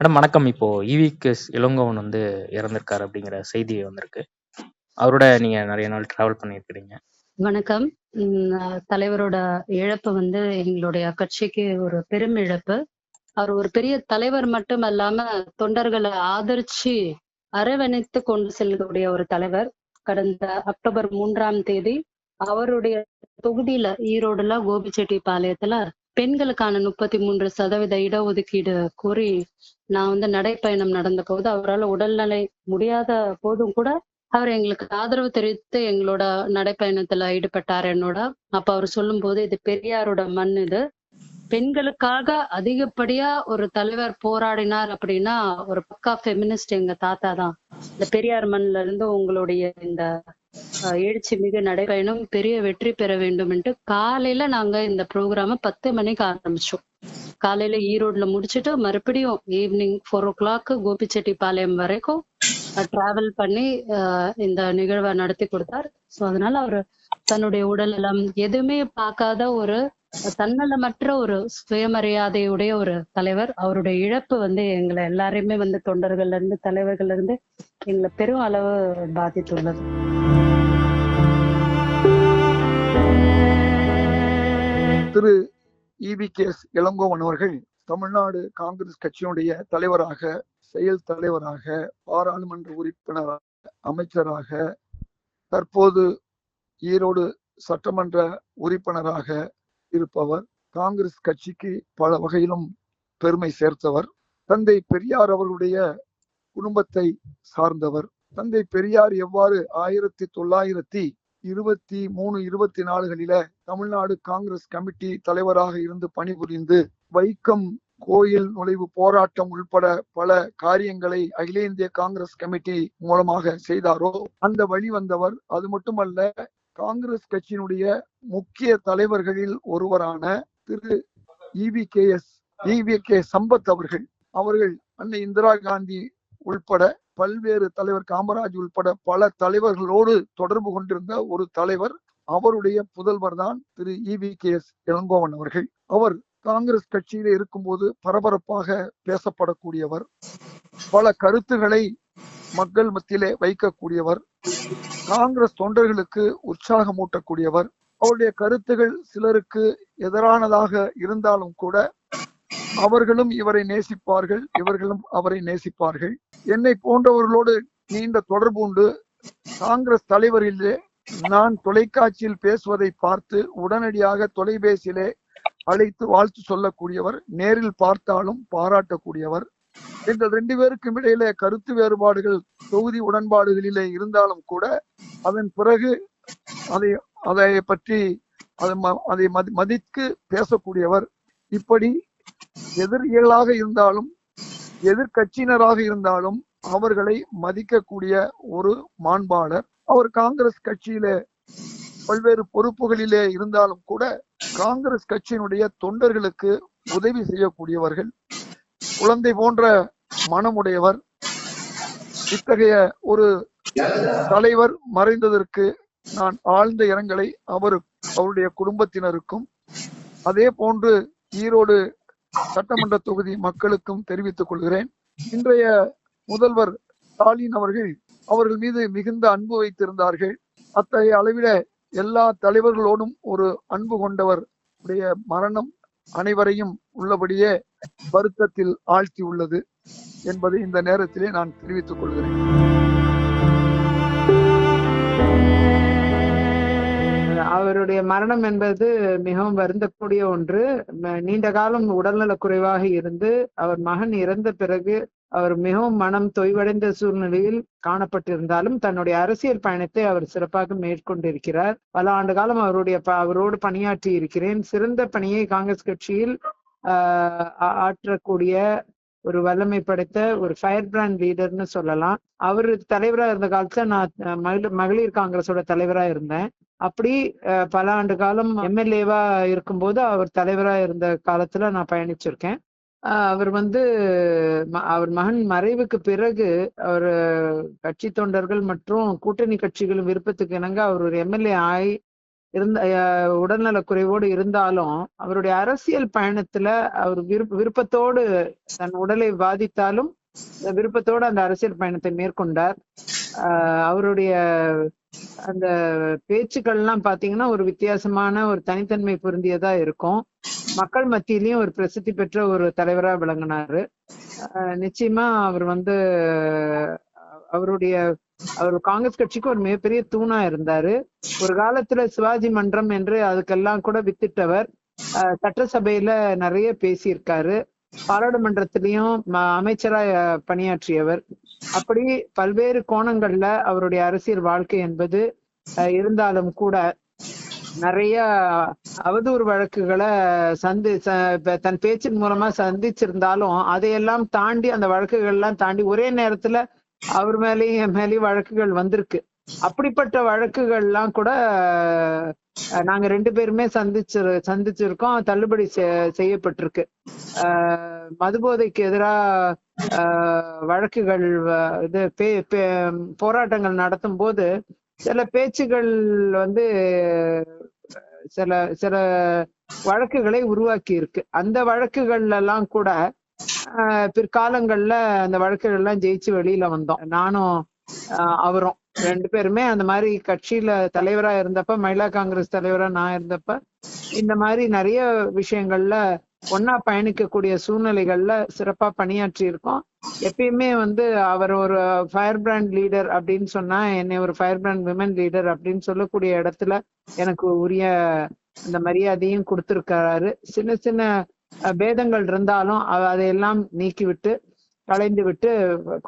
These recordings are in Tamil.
மேடம் வணக்கம். இப்போ ஈ.வி.கே.எஸ். இளங்கோவன் வந்து இறந்திருக்காரு அப்படிங்கிற செய்தி வந்திருக்கு. அவரோட நீங்க நிறைய நாள் டிராவல் பண்ணியிருக்கிறீங்க. வணக்கம். உம் தலைவரோட இழப்பு வந்து எங்களுடைய கட்சிக்கு ஒரு பெரும் இழப்பு. அவர் ஒரு பெரிய தலைவர் மட்டும் அல்லாம தொண்டர்களை ஆதரிச்சு, அரவணைத்து கொண்டு செல்லக்கூடிய ஒரு தலைவர். கடந்த அக்டோபர் மூன்றாம் தேதி அவருடைய தொகுதியில ஈரோடுல கோபிச்செட்டி பாளையத்துல பெண்களுக்கான 33% இடஒதுக்கீடு கோரி நான் வந்து நடைப்பயணம் நடந்த போது அவரால உடல்நிலை முடியாத போதும் கூட, அவர் எங்களுக்கு ஆதரவு தெரிவித்து எங்களோட நடைப்பயணத்துல ஈடுபட்டார் என்னோட. அப்ப அவரு சொல்லும்போது, "இது பெரியாரோட மண் இது. பெண்களுக்காக அதிகப்படியா ஒரு தலைவர் போராடினார் அப்படின்னா, ஒரு பக்கா ஃபெமினிஸ்ட் எங்க தாத்தா தான். இந்த பெரியார் மண்ல இருந்து உங்களுடைய இந்த எழுச்சி மிக நடைபயணம் பெரிய வெற்றி பெற வேண்டும் என்று காலையில நாங்க இந்த ப்ரோக்ராம பத்து மணிக்கு ஆரம்பிச்சோம். காலையில ஈரோடுல முடிச்சுட்டு, மறுபடியும் ஈவினிங் 4:00 கோபிச்செட்டிப்பாளையம் வரைக்கும் டிராவல் பண்ணி இந்த நிகழ்வ நடத்தி கொடுத்தார் ஸோ, அதனால அவர் தன்னுடைய உடல் நலம் எதுவுமே பார்க்காத ஒரு தன்னலமற்ற ஒரு சுயமரியாதையுடைய ஒரு தலைவர். அவருடைய இழப்பு வந்து எங்களை எல்லாரையுமே வந்து தொண்டர்கள்ல இருந்து, தலைவர்கள்ல இருந்து எங்களை பெரும் அளவு பாதித்துள்ளது. திரு ஈ.வி.கே.எஸ். இளங்கோவன் அவர்கள் தமிழ்நாடு காங்கிரஸ் கட்சியினுடைய தலைவராக, செயல் தலைவராக, பாராளுமன்ற உறுப்பினராக, அமைச்சராக, தற்போது ஈரோடு சட்டமன்ற உறுப்பினராக இருப்பவர். காங்கிரஸ் கட்சிக்கு பல வகையிலும் பெருமை சேர்த்தவர். தந்தை பெரியார் அவர்களுடைய குடும்பத்தை சார்ந்தவர். தந்தை பெரியார் எவ்வாறு ஆயிரத்தி தொள்ளாயிரத்தி 1923, 24களில தமிழ்நாடு காங்கிரஸ் கமிட்டி தலைவராக இருந்து பணிபுரிந்து, வைக்கம் கோயில் நுழைவு போராட்டம் உள்பட பல காரியங்களை அகில இந்திய காங்கிரஸ் கமிட்டி மூலமாக செய்தாரோ, அந்த வழி வந்தவர். அது மட்டுமல்ல, காங்கிரஸ் கட்சியினுடைய முக்கிய தலைவர்களில் ஒருவரான திரு ஈ.வி.கே.எஸ். ஈ.வி.கே. சம்பத் அவர்கள், அவர்கள் அன்னை இந்திரா காந்தி உள்பட பல்வேறு தலைவர் காமராஜ் உள்பட பல தலைவர்களோடு தொடர்பு கொண்டிருந்த ஒரு தலைவர். அவருடைய புதல்வர் தான் திரு ஈ.வி.கே.எஸ். இளங்கோவன் அவர்கள். அவர் காங்கிரஸ் கட்சியில இருக்கும்போது பரபரப்பாக பேசப்படக்கூடியவர். பல கருத்துக்களை மக்கள் மத்தியிலே வைக்கக்கூடியவர். காங்கிரஸ் தொண்டர்களுக்கு உற்சாகம் ஊட்டக்கூடியவர் அவருடைய கருத்துகள் சிலருக்கு எதிரானதாக இருந்தாலும் கூட, அவர்களும் இவரை நேசிப்பார்கள். இவர்களும் அவரை நேசிப்பார்கள். என்னை போன்றவர்களோடு நீண்ட தொடர்பு உண்டு. காங்கிரஸ் தலைவரிலே நான் தொலைக்காட்சியில் பேசுவதை பார்த்து உடனடியாக தொலைபேசியிலே அழைத்து வாழ்த்து சொல்லக்கூடியவர். நேரில் பார்த்தாலும் பாராட்டக்கூடியவர். எங்கள் ரெண்டு பேருக்கும் இடையிலே கருத்து வேறுபாடுகள், தொகுதி உடன்பாடுகளிலே இருந்தாலும் கூட, அதன் பிறகு அதை அதை பற்றி அதை ம அதை மதி மதித்து பேசக்கூடியவர். இப்படி எதிரிகளாக இருந்தாலும், எதிர்க்கட்சியினராக இருந்தாலும் அவர்களை மதிக்கக்கூடிய ஒரு மாண்பாளர். அவர் காங்கிரஸ் கட்சியிலே பல்வேறு பொறுப்புகளிலே இருந்தாலும் கூட, காங்கிரஸ் கட்சியினுடைய தொண்டர்களுக்கு உதவி செய்யக்கூடியவர்கள். குழந்தை போன்ற மனமுடையவர். இத்தகைய ஒரு தலைவர் மறைந்ததற்கு நான் ஆழ்ந்த இரங்கலை அவர் அவருடைய குடும்பத்தினருக்கும், அதே போன்று ஈரோடு சட்டமன்ற தொகுதி மக்களுக்கும் தெரிவித்துக் கொள்கிறேன். இன்றைய முதல்வர் ஸ்டாலின் அவர்கள், அவர்கள் மீது மிகுந்த அன்பு வைத்திருந்தார்கள். அத்தகைய அளவில எல்லா தலைவர்களோடும் ஒரு அன்பு கொண்டவர் உடைய மரணம் அனைவரையும் உள்ளபடியே வருத்தத்தில் ஆழ்த்தியுள்ளது என்பதை இந்த நேரத்திலே நான் தெரிவித்துக் கொள்கிறேன். அவருடைய மரணம் என்பது மிகவும் வருந்தக்கூடிய ஒன்று. நீண்ட காலம் உடல்நல குறைவாக இருந்து, அவர் மகன் இறந்த பிறகு அவர் மிகவும் மனம் தொய்வடைந்த சூழ்நிலையில் காணப்பட்டிருந்தாலும், தன்னுடைய அரசியல் பயணத்தை அவர் சிறப்பாக மேற்கொண்டிருக்கிறார். பல ஆண்டு காலம் அவருடைய ப அவரோடு பணியாற்றி இருக்கிறேன். சிறந்த பணியை காங்கிரஸ் கட்சியில் ஆற்றக்கூடிய ஒரு வல்லமை படைத்த ஒரு ஃபயர் பிராண்ட் லீடர்னு சொல்லலாம். அவரு தலைவரா இருந்த காலத்துல நான் மகளிர் காங்கிரஸோட தலைவரா இருந்தேன். அப்படி பல ஆண்டு காலம் எம்.எல்.ஏவா இருக்கும்போது, அவர் தலைவரா இருந்த காலத்துல நான் பயணிச்சிருக்கேன். அவர் வந்து ம அவர் மகன் மறைவுக்கு பிறகு, அவர் கட்சி தொண்டர்கள் மற்றும் கூட்டணி கட்சிகளும் விருப்பத்துக்கு இணங்க அவர் ஒரு எம்.எல்.ஏ ஆயி, இருந்த அஹ், உடல்நலக் குறைவோடு இருந்தாலும் அவருடைய அரசியல் பயணத்துல அவர் விருப்ப விருப்பத்தோடு தன் உடலை பாதித்தாலும் விருப்பத்தோடு அந்த அரசியல் பயணத்தை மேற்கொண்டார். ஆஹ் அவருடைய அந்த பேச்சுக்கள்லாம் பாத்தீங்கன்னா ஒரு வித்தியாசமான ஒரு தனித்தன்மை பொருந்தியதா இருக்கும். மக்கள் மத்தியிலயும் ஒரு பிரசித்தி பெற்ற ஒரு தலைவரா விளங்கினாரு. ஆஹ் நிச்சயமா அவர் வந்து அவருடைய அவர் காங்கிரஸ் கட்சிக்கு ஒரு மிகப்பெரிய தூணா இருந்தாரு. ஒரு காலத்துல சிவாஜி மன்றம் என்று அதுக்கெல்லாம் கூட வித்திட்டவர். சட்டசபையில நிறைய பேசியிருக்காரு. பாராளுமன்றத்திலையும் ம- அமைச்சரா பணியாற்றியவர். அப்படி பல்வேறு கோணங்கள்ல அவருடைய அரசியல் வாழ்க்கை என்பது அஹ், இருந்தாலும் கூட நிறைய அவதூறு வழக்குகளை சந்தி தன் பேச்சின் மூலமா சந்திச்சிருந்தாலும் அதையெல்லாம் தாண்டி அந்த வழக்குகள் எல்லாம் தாண்டி ஒரே நேரத்துல அவர் மேலேயும் என் மேலேயும் வழக்குகள் வந்திருக்கு. அப்படிப்பட்ட வழக்குகள்லாம் கூட நாங்க ரெண்டு பேருமே சந்திச்சு சந்திச்சிருக்கோம். தள்ளுபடி செ- செய்யப்பட்டிருக்கு. மதுபோதைக்கு எதிராக வழக்குகள் இது பே- பே- போராட்டங்கள் நடத்தும் போது சில பேச்சுகள் வந்து சில சில வழக்குகளை உருவாக்கி இருக்கு அந்த வழக்குகள்ல எல்லாம் கூட பிற்காலங்கள்ல அந்த வழக்குகள் எல்லாம் ஜெயிச்சு வெளியில வந்தோம். நானும் ஆஹ் அவரும் ரெண்டு பேருமே அந்த மாதிரி கட்சியில தலைவரா இருந்தப்ப மகிழா காங்கிரஸ் தலைவரா நான் இருந்தப்ப இந்த மாதிரி நிறைய விஷயங்கள்ல ஒன்னா பயணிக்கக்கூடிய சூழ்நிலைகள்ல சிறப்பா பணியாற்றி இருக்கோம். எப்பயுமே வந்து அவர் ஒரு ஃபயர் பிராண்ட் லீடர் அப்படின்னு சொன்னா என்னை ஒரு ஃபயர் பிராண்ட் விமன் லீடர் அப்படின்னு சொல்லக்கூடிய இடத்துல எனக்கு உரிய அந்த மரியாதையும் கொடுத்துருக்காரு. சின்ன சின்ன பேதங்கள் இருந்தாலும் அதையெல்லாம் நீக்கிவிட்டு களைந்து விட்டு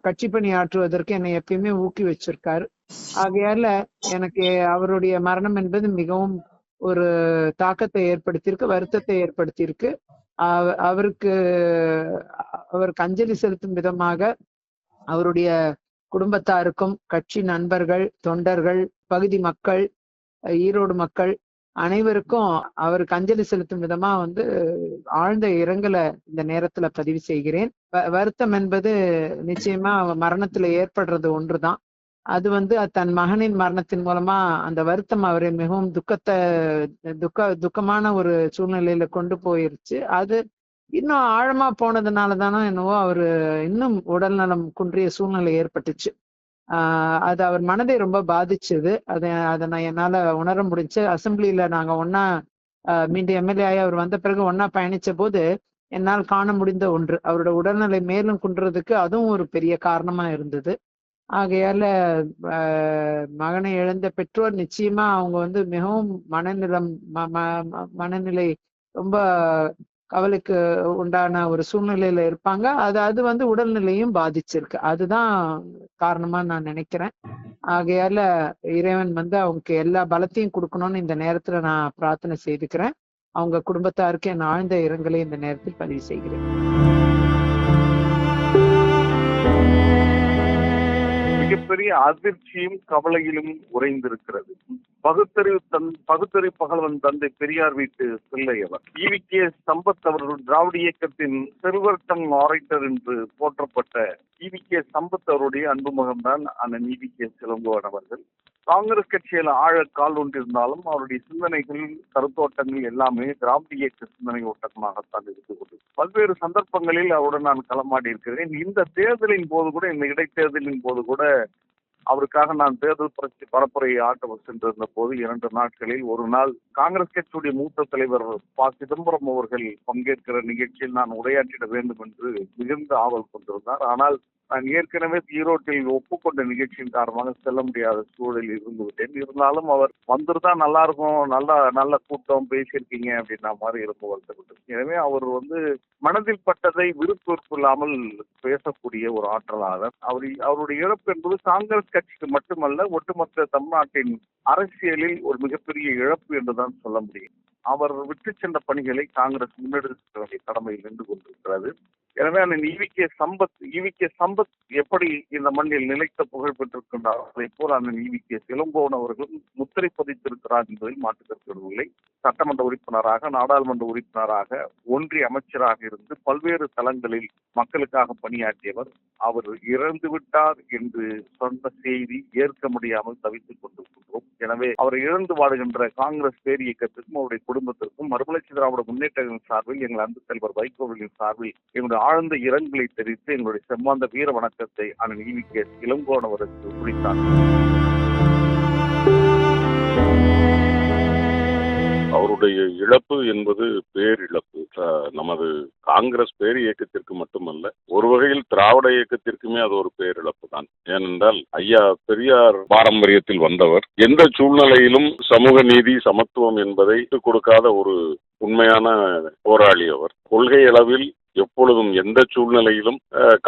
கட்சி பணி ஆற்றுவதற்கு என்னை எப்பயுமே ஊக்கி வச்சிருக்காரு. ஆகையால எனக்கு அவருடைய மரணம் என்பது மிகவும் ஒரு தாக்கத்தை ஏற்படுத்தியிருக்கு வருத்தத்தை ஏற்படுத்தியிருக்கு. அவருக்கு அவருக்கு அஞ்சலி செலுத்தும் விதமாக அவருடைய குடும்பத்தாருக்கும் கட்சி நண்பர்கள் தொண்டர்கள் பகுதி மக்கள் ஈரோடு மக்கள் அனைவருக்கும் அவருக்கு அஞ்சலி செலுத்தும் விதமா வந்து ஆழ்ந்த இரங்கலை இந்த நேரத்துல பதிவு செய்கிறேன். வ- வருத்தம் என்பது நிச்சயமா மரணத்துல ஏற்படுறது ஒன்றுதான். அது வந்து தன் மகனின் மரணத்தின் மூலமா அந்த வருத்தம் அவரை மிகவும் துக்கத்தை துக்க துக்கமான ஒரு சூழ்நிலையில கொண்டு போயிருச்சு. அது இன்னும் ஆழமா போனதுனால தானோ என்னவோ அவரு இன்னும் உடல்நலம் குன்றிய சூழ்நிலை ஏற்பட்டுச்சு. ஆஹ் அது அவர் மனதை ரொம்ப பாதிச்சது. அதை அதை நான் என்னால உணர முடிஞ்சு அசெம்பிளியில நாங்க ஒன்னா மீண்டும் எம்எல்ஏ ஆகி அவர் வந்த பிறகு ஒன்னா பயணிச்ச போது என்னால் காண முடிந்த ஒன்று. அவரோட உடல்நிலை மேலும் குன்றதுக்கு அதுவும் ஒரு பெரிய காரணமா இருந்தது. ஆகையால மகனை இழந்த பெற்றோர் நிச்சயமா அவங்க வந்து மிகவும் மனநிலம் ம- ம- ம- மனநிலை ரொம்ப கவலைக்கு உண்டான ஒரு சூழ்நிலையில இருப்பாங்க. அது அது வந்து உடல்நிலையும் பாதிச்சிருக்கு. அதுதான் காரணமா நான் நினைக்கிறேன். ஆகையால இறைவன் வந்து அவங்களுக்கு எல்லா பலத்தையும் கொடுக்கணும்னு இந்த நேரத்துல நான் பிரார்த்தனை செய்துக்கிறேன். அவங்க குடும்பத்தாருக்கு என் ஆழ்ந்த இரங்கலை இந்த நேரத்தில் பதிவு செய்கிறேன். மிகப்பெரிய அதிர்ச்சியும் கவலையிலும் உறைந்திருக்கிறது. பகுத்தறிவு தன் பகுத்தறிவு பகலவன் தந்தை பெரியார் வீட்டு பிள்ளை அவர் ஈவி கே சம்பத் அவர்கள் திராவிட இயக்கத்தின் செல்வர்டன் ஆரைட்டர் என்று போற்றப்பட்ட ஈவி கே சம்பத் அவருடைய அன்பு மகன்தான் அண்ணன் ஈவி கே சிலங்கோவன் அவர்கள். காங்கிரஸ் கட்சியில ஆழ கால் ஒன்றிருந்தாலும் அவருடைய சிந்தனைகள் கருத்தோட்டங்கள் எல்லாமே திராவிட இயக்க சிந்தனை ஓட்டமாகத்தான் இருந்து கொண்டு. பல்வேறு சந்தர்ப்பங்களில் அவருடன் நான் களமாடி இருக்கிறேன். இந்த தேர்தலின் போது கூட இந்த இடைத்தேர்தலின் போது கூட அவருக்காக நான் தேர்தல் புரட்சி பரப்புரை ஆட்ட சென்றிருந்த போது இரண்டு நாட்களில் ஒரு நாள் காங்கிரஸ் கட்சியுடைய மூத்த தலைவர் ப. சிதம்பரம் அவர்கள் பங்கேற்கிற நிகழ்ச்சியில் நான் உரையாற்றிட வேண்டும் என்று மிகுந்த ஆவல் கொண்டிருந்தார். ஆனால் நான் ஏற்கனவே ஈரோட்டில் ஒப்புக்கொண்ட நிகழ்ச்சியின் காரணமாக செல்ல முடியாத சூழலில் இருந்து விட்டேன். இருந்தாலும் அவர் வந்திருந்தா நல்லா இருக்கும் நல்லா நல்ல கூட்டம் பேசியிருக்கீங்க அப்படின்ற மாதிரி இருக்கும் வருத்தப்பட்டு எனவே அவர் வந்து மனதில் பட்டதை விருப்பு இல்லாமல் பேசக்கூடிய ஒரு ஆற்றலாளர். அவர் அவருடைய இழப்பு என்பது காங்கிரஸ் கட்சிக்கு மட்டுமல்ல ஒட்டுமொத்த தமிழ்நாட்டின் அரசியலில் ஒரு மிகப்பெரிய இழப்பு என்றுதான் சொல்ல முடியும். அவர் விட்டு சென்ற பணிகளை காங்கிரஸ் முன்னெடுக்க வேண்டிய கடமையில் நின்று கொண்டிருக்கிறது. எனவே அந்த EV K Sampath EV K Sampath எப்படி இந்த மண்ணில் நிலைத்த புகழ் பெற்றிருக்கின்றார்? அதை போல் அந்த ஈவி கே சிலம்போன் அவர்களும் முத்திரை பதித்திருக்கிறார் என்பதில் மாற்றுக்கருவில்லை சட்டமன்ற உறுப்பினராக நாடாளுமன்ற உறுப்பினராக ஒன்றிய அமைச்சராக இருந்து பல்வேறு தளங்களில் மக்களுக்காக பணியாற்றியவர். அவர் இறந்து விட்டார் என்று சொன்ன செய்தி ஏற்க முடியாமல் தவித்துக் கொண்டிருக்கின்றோம். எனவே அவர் இழந்து வாடுகின்ற காங்கிரஸ் பேர் இயக்கத்திற்கும் அவருடைய குடும்பத்திற்கும் மறுமலர்ச்சி திராவிட முன்னேற்றங்களின் சார்பில் எங்கள் அன்பு செல்வர் வைகோவிலின் சார்பில் எங்களுடைய ஆழ்ந்த இரங்கலை தெரிவித்து எங்களுடைய செம்மாந்த வீர வணக்கத்தை அண்ணன் ஈவி கே இளங்கோன் குறித்தார் அவருடைய இழப்பு என்பது பேரிழப்பு. நமது காங்கிரஸ் பேர் இயக்கத்திற்கு மட்டுமல்ல ஒரு வகையில் திராவிட இயக்கத்திற்குமே அது ஒரு பேரிழப்பு தான். ஏனென்றால் ஐயா பெரியார் பாரம்பரியத்தில் வந்தவர் எந்த சூழ்நிலையிலும் சமூக நீதி சமத்துவம் என்பதை கொடுக்காத ஒரு உண்மையான போராளி அவர். கொள்கை அளவில் எப்பொழுதும் எந்த சூழ்நிலையிலும்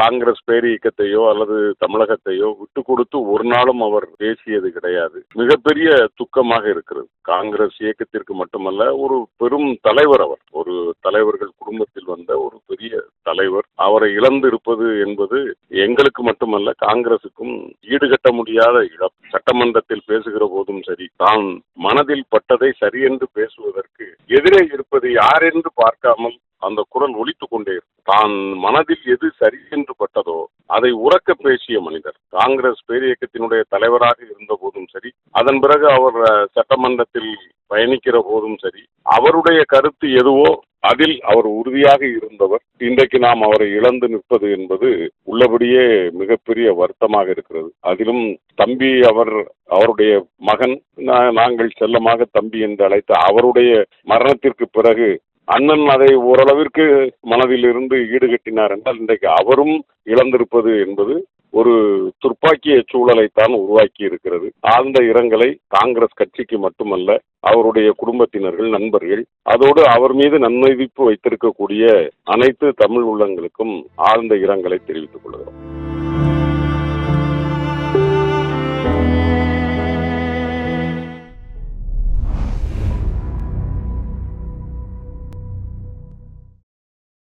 காங்கிரஸ் பேரியக்கத்தையோ அல்லது தமிழகத்தையோ விட்டு கொடுத்து ஒரு நாளும் அவர் பேசியது கிடையாது. மிகப்பெரிய துக்கமாக இருக்கிறது. காங்கிரஸ் இயக்கத்திற்கு மட்டுமல்ல ஒரு பெரும் தலைவர் அவர். ஒரு தலைவர்கள் குடும்பத்தில் வந்த ஒரு பெரிய தலைவர். அவரை இழந்து இருப்பது என்பது எங்களுக்கு மட்டுமல்ல காங்கிரசுக்கும் ஈடுகட்ட முடியாத இழப்பு சட்டமன்றத்தில் பேசுகிற போதும் சரி தான் மனதில் பட்டதை சரியென்று பேசுவதற்கு எதிரே இருப்பது யார் என்று பார்க்காமல் அந்த குரல் ஒலித்துக் கொண்டே தான் மனதில் எது சரி என்று பட்டதோ அதை உறக்க பேசிய மனிதர். காங்கிரஸ் பேரியக்கத்தினுடைய தலைவராக இருந்த போதும் சரி அதன் பிறகு அவர் சட்டமன்றத்தில் பயணிக்கிற போதும் சரி அவருடைய கருத்து எதுவோ அதில் அவர் உறுதியாக இருந்தவர். இன்றைக்கு நாம் அவரை இழந்து நிற்பது என்பது உள்ளபடியே மிகப்பெரிய வருத்தமாக இருக்கிறது. அதிலும் தம்பி அவர் அவருடைய மகன் நாங்கள் செல்லமாக தம்பி என்று அழைத்த அவருடைய மரணத்திற்கு பிறகு அண்ணன் அதை ஓரளவிற்கு மனதில் இருந்து ஈடுகட்டினார் என்றால் இன்றைக்கு அவரும் இழந்திருப்பது என்பது ஒரு துர்ப்பாக்கிய சூழலைத்தான் உருவாக்கி இருக்கிறது. ஆழ்ந்த இரங்கலை காங்கிரஸ் கட்சிக்கு மட்டுமல்ல அவருடைய குடும்பத்தினர்கள் நண்பர்கள் அதோடு அவர் மீது நன்மதிப்பு வைத்திருக்கக்கூடிய அனைத்து தமிழ் உள்ளங்களுக்கும் ஆழ்ந்த இரங்கலை தெரிவித்துக் கொள்கிறோம்.